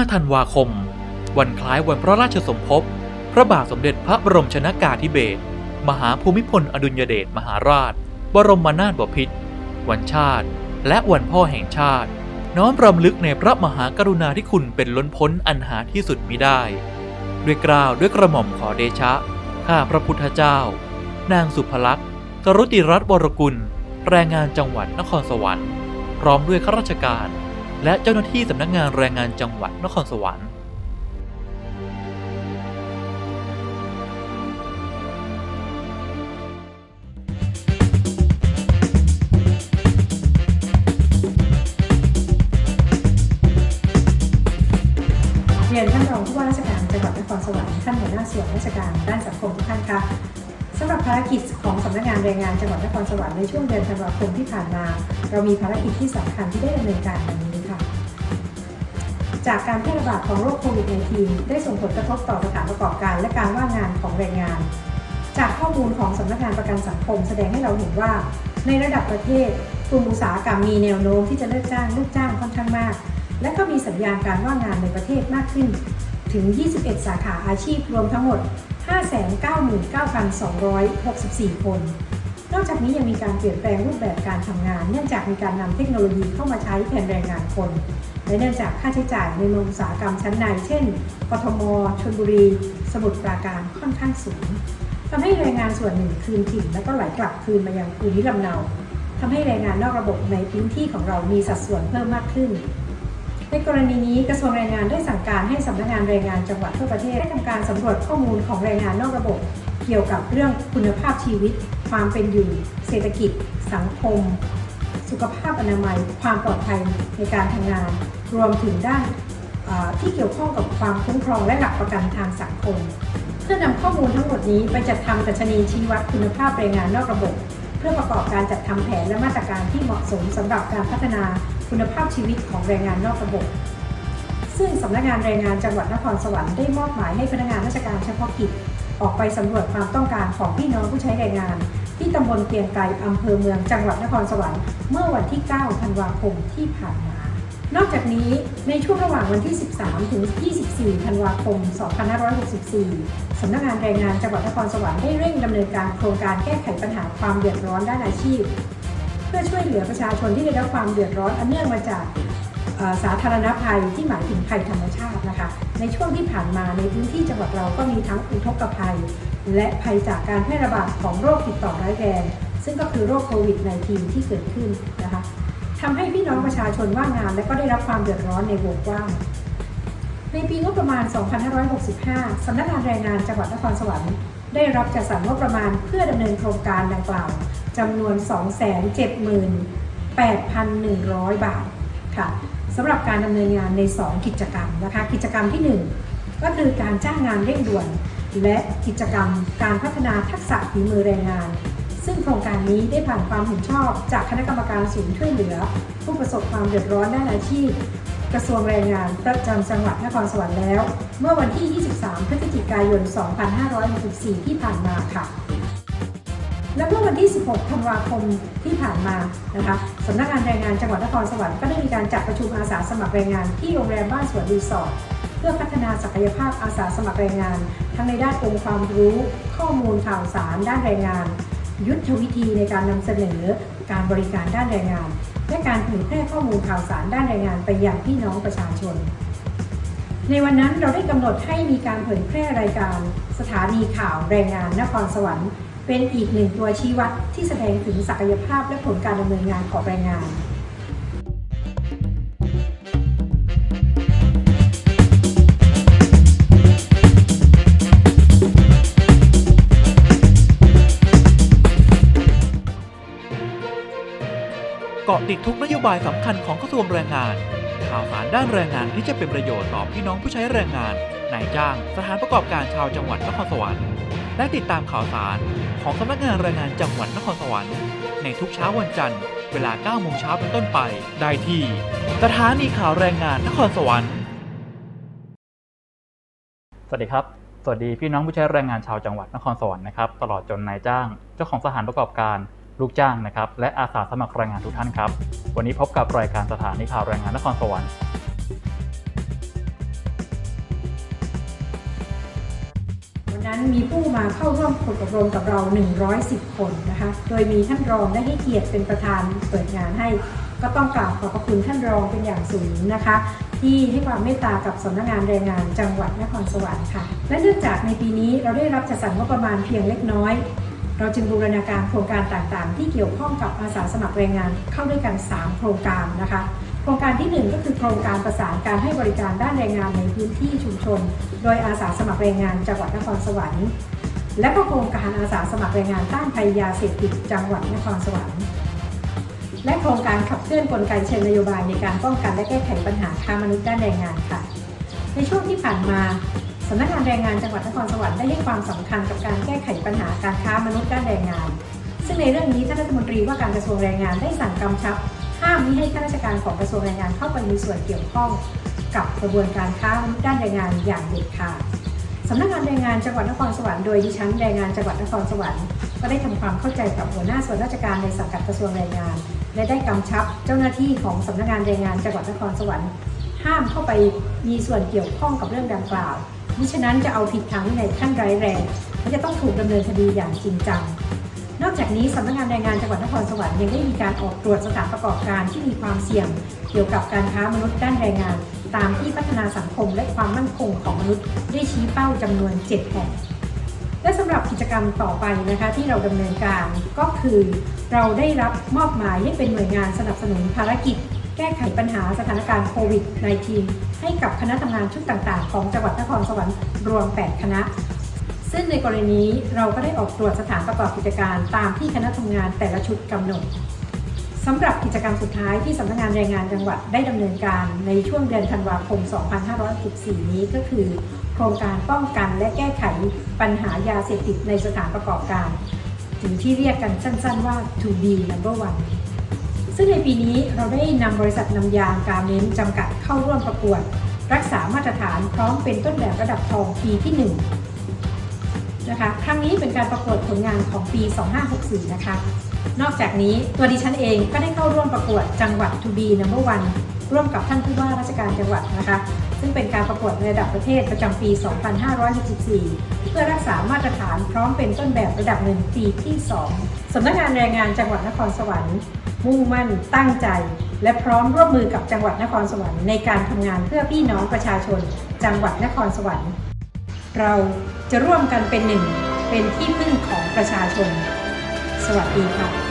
5 ธันวาคม วันคล้ายวันพระราชสมภพ พระบาทสมเด็จพระบรมชนากาธิเบศร มหาภูมิพลอดุลยเดชมหาราช บรมนาถบพิตร วันชาติ และวันพ่อแห่งชาติ น้อมรำลึกในพระมหากรุณาธิคุณเป็นล้นพ้นอันหาที่สุดมิได้ ด้วยกล้าวด้วยกระหม่อมขอเดชะ ข้าพระพุทธเจ้า นางสุภลักษณ์กรุติรัตน์วรกุล แรงงานจังหวัดนครสวรรค์ พร้อมด้วยข้าราชการ และเจ้าหน้าที่สำนักงานแรงงานจังหวัดนครสวรรค์เรียนท่านรองผู้ว่าราชการจังหวัดนครสวรรค์ท่านหัวหน้าส่วนราชการด้านสังคมทุกท่านค่ะสำหรับภารกิจของสำนักงานแรงงานจังหวัดนครสวรรค์ในช่วงเดือนธันวาคมที่ผ่านมา เรามีภารกิจที่สำคัญที่ได้ดำเนินการดังนี้ จากการแพร่ระบาดของโรคโควิด -19 ได้ส่งผลกระทบต่อสถานประกอบการ และการว่างงานของแรงงาน จากข้อมูลของสำนักงานประกันสังคม แสดงให้เราเห็นว่า ในระดับประเทศกลุ่มอุตสาหกรรมมีแนวโน้มที่จะเลิกจ้างลูกจ้างค่อนข้างมาก และก็มีสัญญาณการว่างงานในประเทศมากขึ้น ถึง 21 สาขาอาชีพรวมทั้งหมด 599,264 คน นอกจากนี้ยังมีการเปลี่ยนแปลงรูปแบบการทำงาน เนื่องจากมีการนำเทคโนโลยีเข้ามาใช้แทนแรงงานคน และเนื่องจากค่าใช้จ่ายในเมืองอุตสาหกรรมชั้นใน เช่น กทม ชลบุรี สมุทรปราการค่อนข้างสูงทำให้แรงงานส่วนหนึ่งคืนถิ่นแล้วก็ไหลกลับคืนมายังภูมิลำเนาทำให้แรงงานนอกระบบในพื้นที่ของเรามีสัดส่วนเพิ่มมากขึ้นในกรณีนี้กระทรวงแรงงานได้สั่งการให้สำนักงานแรงงานจังหวัดทั่วประเทศได้ทำการสำรวจข้อมูลของแรงงานนอกระบบ เกี่ยวกับเรื่องคุณภาพชีวิต ความเป็นอยู่ เศรษฐกิจ สังคม สุขภาพอนามัย ความปลอดภัยในการทำงาน รวมถึงด้านที่เกี่ยวข้องกับความคุ้มครองและหลักประกันทางสังคม เพื่อนำข้อมูลทั้งหมดนี้ไปจัดทำดัชนีชี้วัดคุณภาพแรงงานนอกระบบ เพื่อประกอบการจัดทำแผนและมาตรการที่เหมาะสมสำหรับการพัฒนาคุณภาพชีวิตของแรงงานนอกระบบ ซึ่งสำนักงานแรงงานจังหวัดนครสวรรค์ได้มอบหมายให้พนักงานราชการเฉพาะกิจ ออกไปสำรวจความต้องการของพี่น้องผู้ใช้แรงงาน ที่ตำบลเกียงไกรอำเภอเมืองจังหวัดนครสวรรค์เมื่อวันที่ 9 ธันวาคมที่ผ่านมา นอกจากนี้ในช่วงระหว่างวันที่ 13 ถึง 24 ธันวาคม 2564 สำนักงานแรงงานจังหวัดนครสวรรค์ได้เร่งดำเนินการโครงการแก้ไขปัญหาความเดือดร้อนด้านอาชีพ เพื่อช่วยเหลือประชาชนที่ได้รับความเดือดร้อนอันเนื่องมาจาก สาธารณภัยที่หมายถึงภัยธรรมชาตินะคะ ในช่วงที่ผ่านมาในพื้นที่จังหวัดเราก็มีทั้งอุทกภัย และภัยจากการแพร่ระบาดของโรคติดต่อร้ายแรงซึ่งก็คือโรคโควิด -19 ที่เกิดขึ้นนะคะทำให้พี่น้องประชาชนว่างงานและก็ได้รับความเดือดร้อนในวงกว้าง ในปีงบประมาณ 2565 สำนักงานแรงงานจังหวัดนครสวรรค์ได้รับจัดสรรงบประมาณเพื่อดำเนินโครงการดังกล่าวจำนวน 278,100 บาทค่ะำหรับการดำเนินงานใน 2 กิจกรรมนะคะ กิจกรรมที่ 1 ก็คือการจ้างงานเร่งด่วน และกิจกรรมการพัฒนาทักษะฝีมือแรงงาน ซึ่งโครงการนี้ได้ผ่านความเห็นชอบจากคณะกรรมการศูนย์ช่วยเหลือ ผู้ประสบความเดือดร้อนด้านอาชีพ กระทรวงแรงงานประจำจังหวัดนครสวรรค์แล้ว เมื่อวันที่ 23 พฤศจิกายน 2564 ที่ผ่านมาค่ะ และเมื่อวันที่ 16 ธันวาคมที่ผ่านมานะคะสำนักงานแรงงานจังหวัดนครสวรรค์ก็ได้มีการจัดประชุมอาสาสมัครแรงงานที่โรงแรมบ้านสวนรีสอร์ทเพื่อพัฒนาศักยภาพอาสาสมัครแรงงาน ทั้งในด้านองค์ความรู้ ข้อมูลข่าวสารด้านแรงงาน ยุทธวิธีในการนำเสนอการบริการด้านแรงงาน และการเผยแพร่ข้อมูลข่าวสารด้านแรงงานไปยังพี่น้องประชาชนในวันนั้นเราได้กำหนดให้มีการเผยแพร่รายการ สถานีข่าวแรงงานนครสวรรค์ เป็นอีกหนึ่งตัวชี้วัดที่แสดงถึงศักยภาพและผลการดำเนินงานของแรงงานเกาะติดทุกนโยบายสำคัญของกระทรวงแรงงาน ข่าวสารด้านแรงงานที่จะเป็นประโยชน์ต่อพี่น้องผู้ใช้แรงงานนายจ้าง สถานประกอบการชาวจังหวัดนครสวรรค์ และติดตามข่าวสารของสำนักงานแรงงานจังหวัดนครสวรรค์ในทุกเช้าวันจันทร์ เวลา 9 โมงเช้าเป็นต้นไป ได้ที่สถานีข่าวแรงงานนครสวรรค์ สวัสดีครับ สวัสดีพี่น้องผู้ใช้แรงงานชาวจังหวัดนครสวรรค์นะครับ ตลอดจนนายจ้าง เจ้าของสถานประกอบการ ลูกจ้างนะครับ และอาสาสมัครแรงงานทุกท่านครับ วันนี้พบกับรายการสถานีข่าวแรงงานนครสวรรค์ นั้นมีผู้มาเข้าร่วมฝึกอบรมกับเรา 110 คนนะคะ โดยมีท่านรองได้ให้เกียรติเป็นประธานเปิดงานให้ ก็ต้องกราบขอบพระคุณท่านรองเป็นอย่างสูงนะคะ ที่ให้ความเมตตากับสำนักงานแรงงานจังหวัดนครสวรรค์ค่ะ และเนื่องจากในปีนี้เราได้รับจัดสรรงบประมาณเพียงเล็กน้อย เราจึงบูรณาการโครงการต่างๆ ที่เกี่ยวข้องกับอาสาสมัครแรงงานเข้าด้วยกัน 3 โครงการนะคะ โครงการทีหนึ่1 ก็คือโครงการประสานการให้บริการด้านแรงงานในพื้นที่ชุมชน โดยอาสาสมัครแรงงานจังหวัดนครสวรรค์ และก็โครงการอาสาสมัครแรงงานต้านภัยยาเสพติดจังหวัดนครสวรรค์ และโครงการขับเคลื่อนกลไกเชิงนโยบายในการป้องกันและแก้ไขปัญหาค้ามนุษย์ด้านแรงงานค่ะ ในช่วงที่ผ่านมาสำนักงานแรงงานจังหวัดนครสวรรค์ได้ให้ความสำคัญกับการแก้ไขปัญหาการค้ามนุษย์ด้านแรงงาน ซึ่งในเรื่องนี้ท่านรัฐมนตรีว่าการกระทรวงแรงงานได้สั่งกำชับามมิให้ข้าราชการของกระทรวงแรงงานเข้าไปมีส่วนเกี่ยวข้องกับกระบวนการค้ามนุษย์ด้านแรงงานอย่างเด็ดขาดสำนักงานแรงงานจังหวัดนครสวรรค์โดยดิฉันแรงงานจังหวัดนครสวรรค์ก็ได้ทำความเข้าใจกับหัวหน้าส่วนราชการในสังกัดกระทรวงแรงงาน และได้กำชับเจ้าหน้าที่ของสำนักงานแรงงานจังหวัดนครสวรรค์ห้ามเข้าไปมีส่วนเกี่ยวข้องกับเรื่องดังกล่าวมิฉะนั้นจะเอาผิดทางวินัยขั้นร้ายแรงและจะต้องถูกดำเนินคดีอย่างจริงจัง นอกจากนี้สำนักงานแรงงานจังหวัดนครสวรรค์ยังได้มีการออกตรวจสถานประกอบการที่มีความเสี่ยง เกี่ยวกับการค้ามนุษย์ด้านแรงงาน ตามที่พัฒนาสังคมและความมั่นคงของมนุษย์ได้ชี้เป้าจำนวน7แห่งและสำหรับกิจกรรมต่อไปนะคะที่เราดำเนินการก็คือ เราได้รับมอบหมายให้เป็นหน่วยงานสนับสนุนภารกิจ แก้ไขปัญหาสถานการณ์โควิด -19 ให้กับคณะทำงานชุดต่างๆ ของจังหวัดนครสวรรค์รวม 8 คณะ ซึ่งในกรณีนี้เราก็ได้ออกตรวจสถานประกอบกิจการตามที่คณะทำงานแต่ละชุดกำหนดสำหรับกิจกรรมสุดท้ายที่สำนักงานแรงงานจังหวัดได้ดำเนินการในช่วงเดือนธันวาคม 2564 นี้ก็คือ โครงการป้องกันและแก้ไขปัญหายาเสพติดในสถานประกอบการหรือที่เรียกกันสั้นๆว่า To be number one ซึ่งในปีนี้เราได้นำบริษัทนำยางการเมนจำกัดเข้าร่วมประกวด รักษามาตรฐานพร้อมเป็นต้นแบบระดับทองปีที่ 1 นะคะ ครั้งนี้เป็นการประกวดผลงานของปี 2564 นะคะ นอกจากนี้ตัวดิฉันเองก็ได้เข้าร่วมประกวดจังหวัด To be number one ร่วมกับท่านผู้ว่าราชการจังหวัดนะคะ ซึ่งเป็นการประกวดในระดับประเทศประจำปี 2564 เพื่อรักษามาตรฐานพร้อมเป็นต้นแบบระดับหนึ่งปีที่ 2 สำนักงานแรงงานจังหวัดนครสวรรค์ มุ่งมั่นตั้งใจ และพร้อมร่วมมือกับจังหวัดนครสวรรค์ในการทำงานเพื่อพี่น้องประชาชน จังหวัดนครสวรรค์ เราจะร่วมกันเป็นหนึ่ง เป็นที่พึ่งของประชาชน สวัสดีค่ะ